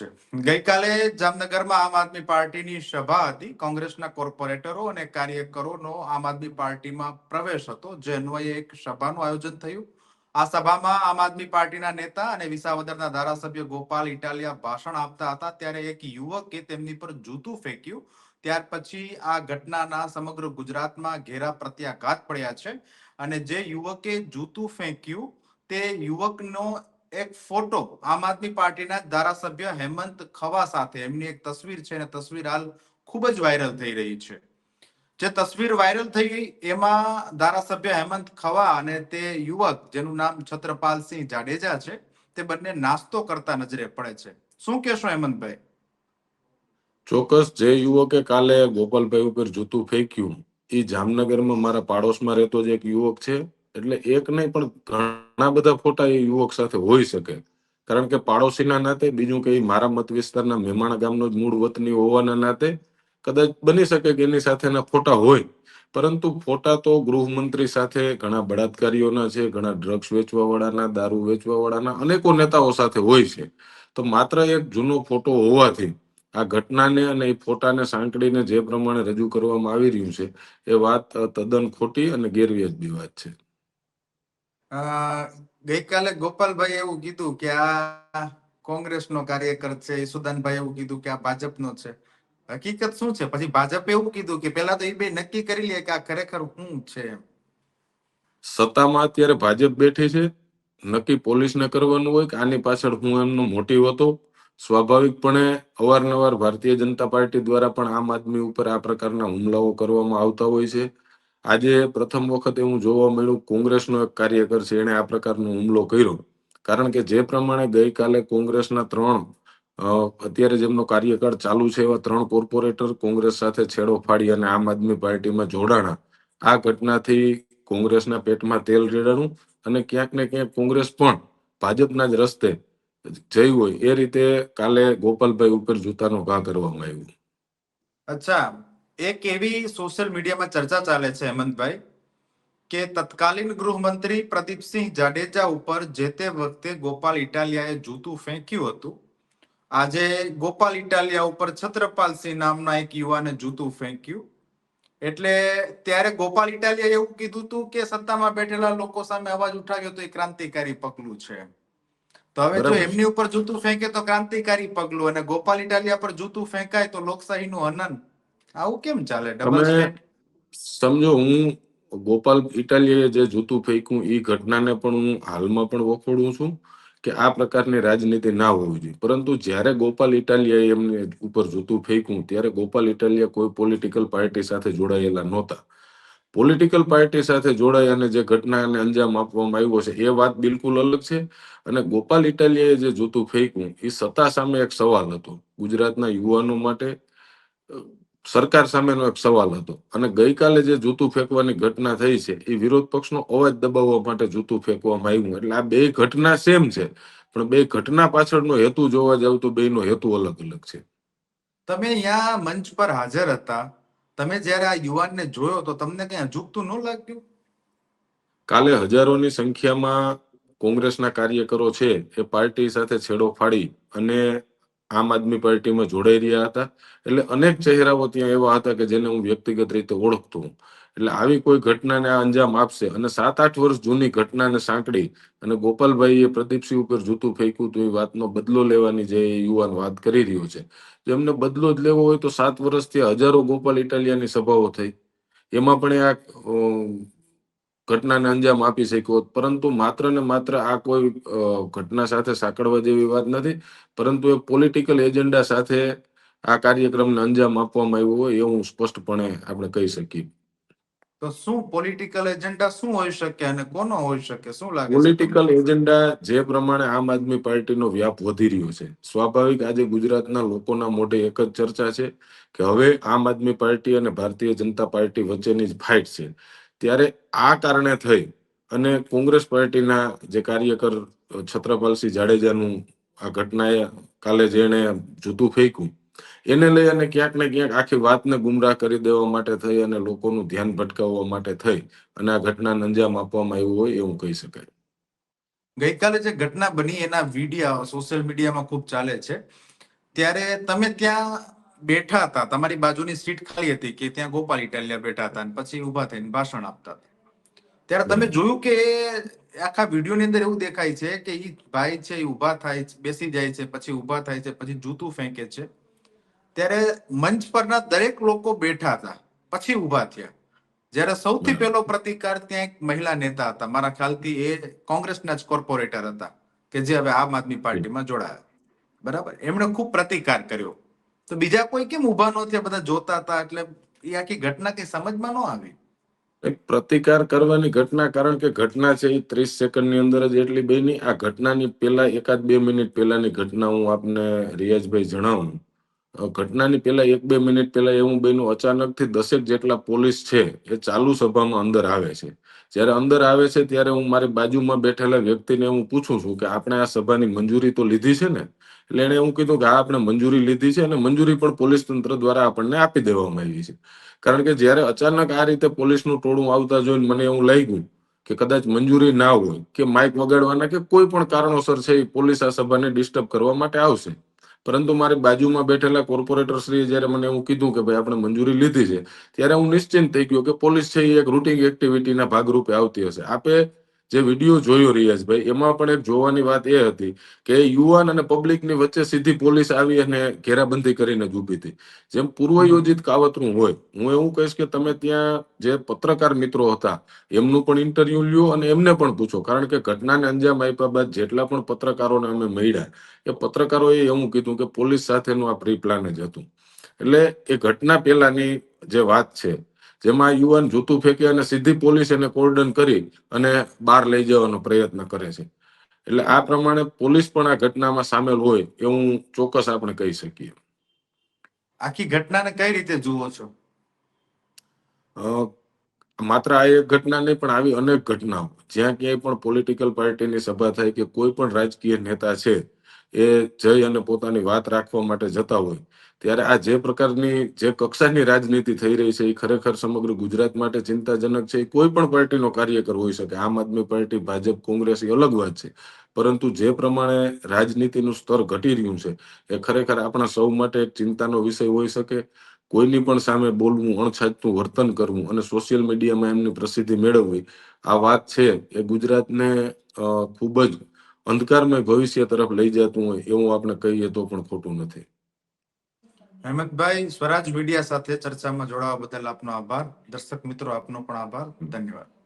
છે. ગઈકાલે જામનગરમાં આમ આદમી પાર્ટીની સભા હતી. કોંગ્રેસના કોર્પોરેટરો અને કાર્યકરોનો આમ આદમી પાર્ટીમાં પ્રવેશ હતો. જે અન્વયે એક સભાનું આયોજન થયું. આ સભામાં આમ આદમી પાર્ટીના નેતા અને વિસાવદરના ધારાસભ્ય ગોપાલ ઇટાલિયા ભાષણ આપતા હતા. ત્યારે એક યુવકે તેમની પર જૂતું ફેંક્યું. ત્યાર પછી આ ઘટનાના સમગ્ર ગુજરાતમાં ઘેરા પ્રત્યાઘાત પડ્યા છે. અને જે યુવકે જૂતું ફેંક્યું, તે યુવકનો એક ફોટો આમ આદમી પાર્ટીના ધારાસભ્ય હેમંત ખવા સાથે. એમની એક તસવીર છે અને તસવીર હાલ ખૂબ જ વાયરલ થઈ રહી છે. જે તસવીર વાયરલ થઈ ગઈ, એમાં ધારાસભ્ય હેમંત ખવા અને તે યુવક, જેનું નામ છત્રપાલસિંહ જાડેજા છે, તે બંને નાસ્તો કરતા નજરે પડે છે. શું કહેશો હેમંતભાઈ? ચોક્કસ, જે યુવકે કાલે ગોપાલભાઈ ઉપર જૂતું ફેંક્યું એ જામનગરમાં મારા પાડોશમાં રહેતો જ એક યુવક છે. એટલે એક નહીં, પણ ઘણા બધા ફોટા એ યુવક સાથે હોઈ શકે. કારણ કે પાડોશીના નાતે, બીજું કે મારા મત વિસ્તારના મહેમાણ ગામનો જ મૂળ વતની હોવાના નાતે, કદાચ બની શકે કે એની સાથેના ફોટા હોય. પરંતુ ફોટા તો ગૃહમંત્રી સાથે, ઘણા બળાત્કારીઓના છે, ઘણા ડ્રગ્સ વેચવા વાળાના દારૂ વેચવા વાળાના અનેકો નેતાઓ સાથે હોય છે. તો માત્ર એક જૂનો ફોટો હોવાથી, આ ઘટનાને અને એ ફોટાને સાંકળીને જે પ્રમાણે રજૂ કરવામાં આવી રહ્યું છે, એ વાત તદ્દન ખોટી અને ગેરવ્યાજબી વાત છે. ગઈકાલે ગોપાલભાઈ એવું કીધું કે આ કોંગ્રેસનો કાર્યકર છે ઈસુદાનભાઈ એવું કીધું કે આ ભાજપનો છે. હકીકત શું છે? પછી ભાજપે એવું કીધું કે પેલા તો એ બે નક્કી કરી લે કે આ ખરેખર શું છે. સત્તામાં અત્યારે ભાજપ બેઠી છે. નક્કી પોલીસને કરવાનું હોય કે આની પાછળ હું એમનો મોટિવ હતો. સ્વાભાવિકપણે અવારનવાર ભારતીય જનતા પાર્ટી દ્વારા પણ આમ આદમી ઉપર આ પ્રકારના હુમલાઓ કરવામાં આવતા હોય છે. આજે પ્રથમ વખત હું જોવા મળ્યું કોંગ્રેસનો એક કાર્યકર છે એણે આ પ્રકારનો હુમલો કર્યો. કારણ કે જે પ્રમાણે ગઈકાલે કોંગ્રેસના ત્રણ અત્યારે જેમનો કાર્યકાળ ચાલુ છે એવા ત્રણ કોર્પોરેટર કોંગ્રેસ સાથે છેડો ફાડી અને આમ આદમી પાર્ટીમાં જોડાણા. આ ઘટનાથી કોંગ્રેસના પેટમાં તેલ રેડાણું અને ક્યાંક ને ક્યાંક કોંગ્રેસ પણ ભાજપના જ રસ્તે જઈ હોય એ રીતે કાલે ગોપાલભાઈ ઉપર જૂતાનો ઘા કરવામાં આવ્યો. અચ્છા. એક એવી સોશિયલ મીડિયામાં ચર્ચા ચાલે છે હેમંતભાઈ કે તત્કાલીન ગૃહમંત્રી પ્રદીપસિંહ જાડેજા ઉપર જે તે વખતે ગોપાલ ઇટાલિયાએ જૂતું ફેંક્યું હતું આજે ગોપાલ ઇટાલિયા ઉપર છત્રપાલસિંહ નામના એક યુવાને જૂતું ફેંક્યું. એટલે ત્યારે ગોપાલ ઇટાલિયા એવું કીધું હતું કે સત્તામાં બેઠેલા લોકો સામે અવાજ ઉઠાવ્યો તો એ ક્રાંતિકારી પગલું છે. તો હવે જો એમની ઉપર જૂતું ફેંકે તો ક્રાંતિકારી પગલું અને ગોપાલ ઇટાલિયા પર જૂતું ફેંકાય તો લોકશાહીનું હનન આવું કેમ ચાલે? તમે સમજો હું ગોપાલ ઇટાલિયાએ જે જૂતું ફેંક્યું એ ઘટનાને પણ હું હાલમાં પણ વખોડું છું કે આ પ્રકારની રાજનીતિ ના હોવી જોઈએ. પરંતુ જ્યારે ગોપાલ ઇટાલિયાએ એમને ઉપર જૂતું ફેંક્યું ત્યારે ગોપાલ ઇટાલિયા કોઈ પોલિટિકલ પાર્ટી સાથે જોડાયેલા નહોતા. પોલિટિકલ પાર્ટી સાથે જોડાઈ અને જે ઘટનાને અંજામ આપવામાં આવ્યો છે એ વાત બિલકુલ અલગ છે. અને ગોપાલ ઇટાલિયાએ જે જૂતું ફેંક્યું એ સત્તા સામે એક સવાલ હતો ગુજરાતના યુવાનો માટે. સરકાર સામેનો એક સવાલ હતો. અને ગઈકાલે જે જૂતું ફેંકવાની ઘટના થઈ છે એ વિરોધ પક્ષનો અવાજ દબાવવા માટે જૂતું ફેંકવામાં આવ્યું. એટલે આ બે ઘટના સેમ છે પણ બે ઘટના પાછળનો હેતુ જોવા જાવ તો બેનો હેતુ અલગ અલગ છે. તમે અહીંયા મંચ પર હાજર હતા. તમે જ્યારે આ યુવાનને જોયો તો તમને કઈ અજુકતું ન લાગ્યું? કાલે હજારોની સંખ્યામાં કોંગ્રેસના કાર્યકરો છે એ પાર્ટી સાથે છેડો ફાડી અને આમ આદમી પાર્ટીમાં જોડાઈ રહ્યા હતા. એટલે અનેક ચહેરાઓ ત્યાં એવા હતા કે જેને હું વ્યક્તિગત રીતે ઓળખતો હું. એટલે આવી કોઈ ઘટનાને આ અંજામ આપશે અને સાત આઠ વર્ષ જૂની ઘટનાને સાંકળી અને ગોપાલભાઈએ પ્રદીપસિંહ ઉપર જૂતું ફેંક્યું તો એ વાતનો બદલો લેવાની જે યુવાન વાત કરી રહ્યો છે. એમને બદલો જ લેવો હોય તો સાત વર્ષથી હજારો ગોપાલ ઇટાલિયાની સભાઓ થઈ. એમાં પણ આ ઘટનાને અંજામ આપી શક્યો પરંતુ માત્ર ને માત્ર આ કોઈ ઘટના સાથે સાંકળવા જેવી વાત નથી. પરંતુ એ પોલિટિકલ એજન્ડા સાથે આ કાર્યક્રમને અંજામ આપવામાં આવ્યો હોય એવું સ્પષ્ટપણે આપણે કહી શકીએ. તો શું પોલિટિકલ એજન્ડા શું હોઈ શકે અને કોનો હોઈ શકે? શું લાગે પોલિટિકલ એજન્ડા જે પ્રમાણે આમ આદમી પાર્ટીનો વ્યાપ વધી રહ્યો છે. સ્વાભાવિક આજે ગુજરાતના લોકોના મોઢે એક જ ચર્ચા છે કે હવે આમ આદમી પાર્ટી અને ભારતીય જનતા પાર્ટી વચ્ચેની જ ફાઇટ છે. ત્યારે આ કારણે થઈ અને કોંગ્રેસ પાર્ટીના જે કાર્યકર છત્રપાલસિંહ જાડેજાનું આ ઘટનાએ કાલે જેણે જૂતું ફેંક્યું. એને લઈ અને ક્યાંક ને ક્યાંક આખી વાતને ગુમરાહ કરી દેવા માટે થઈ અને લોકોનું ધ્યાન ભટકાવવા માટે થઈ અને આ ઘટનાને અંજામ આપવામાં આવ્યું હોય એવું કહી શકાય. ગઈકાલે જે ઘટના બની એના વિડીયા સોશિયલ મીડિયામાં ખૂબ ચાલે છે. ત્યારે તમે ત્યાં બેઠા હતા. તમારી બાજુની સીટ ખાલી હતી કે ત્યાં ગોપાલ ઇટાલિયા બેઠા હતા અને પછી ઊભા થઈને ભાષણ આપતા હતા. ત્યારે તમે જોયું કે આખા વિડીયોની અંદર એવું દેખાય છે કે એ ભાઈ છે એ ઊભા થાય છે બેસી જાય છે પછી ઊભા થાય છે પછી જૂતું ફેંકે છે. ત્યારે મંચ પરના દરેક લોકો બેઠા હતા પછી ઊભા થયા. જ્યારે સૌથી પહેલો પ્રતિકાર ત્યાં એક મહિલા નેતા હતા. મારા ખ્યાલથી એ કોંગ્રેસના જ કોર્પોરેટર હતા કે જે હવે આમ આદમી પાર્ટીમાં જોડાયા. બરાબર? એમણે ખૂબ પ્રતિકાર કર્યો. તો બીજા કોઈ કેમ ઊભા ન બધા જોતા હતા એટલે એ આખી ઘટના કઈ સમજમાં ન આવી? એક પ્રતિકાર કરવાની ઘટના, કારણ કે ઘટના છે એ ત્રીસ સેકન્ડની અંદર જ એટલી બની. આ ઘટનાની પહેલા એકાદ બે મિનિટ પહેલાની ઘટના હું આપને રિયાજભાઈ જણાવું. ઘટનાની પહેલા એક બે મિનિટ પહેલા એવું બન્યું, અચાનકથી દસેક જેટલા પોલીસ છે એ ચાલુ સભામાં અંદર આવે છે. જ્યારે અંદર આવે છે ત્યારે હું મારી બાજુમાં બેઠેલા વ્યક્તિને હું પૂછું છું કે આપણે આ સભાની મંજૂરી તો લીધી છે ને? એટલે એને એવું કીધું કે આ આપણે મંજૂરી લીધી છે અને મંજૂરી પણ પોલીસ તંત્ર દ્વારા આપણને આપી દેવામાં આવી છે. કારણ કે જ્યારે અચાનક આ રીતે પોલીસનું ટોળું આવતા જોઈને મને એવું લાગ્યું કે કદાચ મંજૂરી ના હોય, કે માઇક વગાડવાના કે કોઈ પણ કારણોસર છે એ પોલીસ આ સભાને ડિસ્ટર્બ કરવા માટે આવશે. પરંતુ મારી બાજુમાં બેઠેલા કોર્પોરેટર શ્રીએ જ્યારે મને એવું કીધું કે ભાઈ આપણે મંજૂરી લીધી છે, ત્યારે હું નિશ્ચિંત થઈ ગયો કે પોલીસ છે એ એક રૂટિન એક્ટિવિટીના ભાગરૂપે આવતી હશે. આપે જે વીડિયો જોયો રિયાઝભાઈ એમાં પણ એક જોવાની વાત એ હતી કે યુવાન અને પબ્લિકની વચ્ચે સીધી પોલીસ આવી અને ઘેરાબંધી કરીને જ ઊભી હતી જેમ પૂર્વ યોજિત કાવતરું હોય હું એવું કહીશ કે તમે ત્યાં જે પત્રકાર મિત્રો હતા એમનું પણ ઇન્ટરવ્યુ લ્યો અને એમને પણ પૂછો. કારણ કે ઘટનાને અંજામ આપ્યા બાદ જેટલા પણ પત્રકારોને અમે મળ્યા એ પત્રકારોએ એવું કીધું કે પોલીસ સાથેનું આ પ્રી પ્લાન જ હતું. એટલે એ ઘટના પહેલાની જે વાત છે જેમાં યુવાન જૂતું ફેંકી અને સીધી પોલીસ એને કોર્ડન કરી અને બહાર લઈ જવાનો પ્રયત્ન કરે છે. એટલે આ પ્રમાણે પોલીસ પણ આ ઘટનામાં સામેલ હોય એવું ચોક્કસ આપણે કહી શકીએ. આખી ઘટનાને કઈ રીતે જુઓ છો? અ, માત્ર આ એક ઘટના નહીં પણ આવી અનેક ઘટનાઓ. જ્યાં ક્યાંય પણ પોલિટિકલ પાર્ટીની સભા થાય કે કોઈ પણ રાજકીય નેતા છે એ જઈ અને પોતાની વાત રાખવા માટે જતા હોય ત્યારે આ જે પ્રકારની જે કક્ષાની રાજનીતિ થઈ રહી છે, એ ખરેખર સમગ્ર ગુજરાત માટે ચિંતાજનક છે. કોઈ પણ પાર્ટીનો કાર્યકર હોઈ શકે. આમ આદમી પાર્ટી, ભાજપ, કોંગ્રેસ, એ અલગ વાત છે. પરંતુ જે પ્રમાણે રાજનીતિનું સ્તર ઘટી રહ્યું છે, એ ખરેખર આપણા સૌ માટે ચિંતાનો વિષય હોઈ શકે. કોઈની પણ સામે બોલવું અણછાજતું વર્તન કરવું અને સોશિયલ મીડિયામાં એમની પ્રસિદ્ધિ મેળવવી, આ વાત છે. એ ગુજરાતને ખૂબ જ અંધકારમય ભવિષ્ય તરફ લઈ જતું હોય એવું આપણે કહીએ તો પણ ખોટું નથી. હેમંતભાઈ સ્વરાજ મીડિયા સાથે ચર્ચામાં જોડાવા બદલ આપનો આભાર. દર્શક મિત્રો, આપનો પણ આભાર. ધન્યવાદ.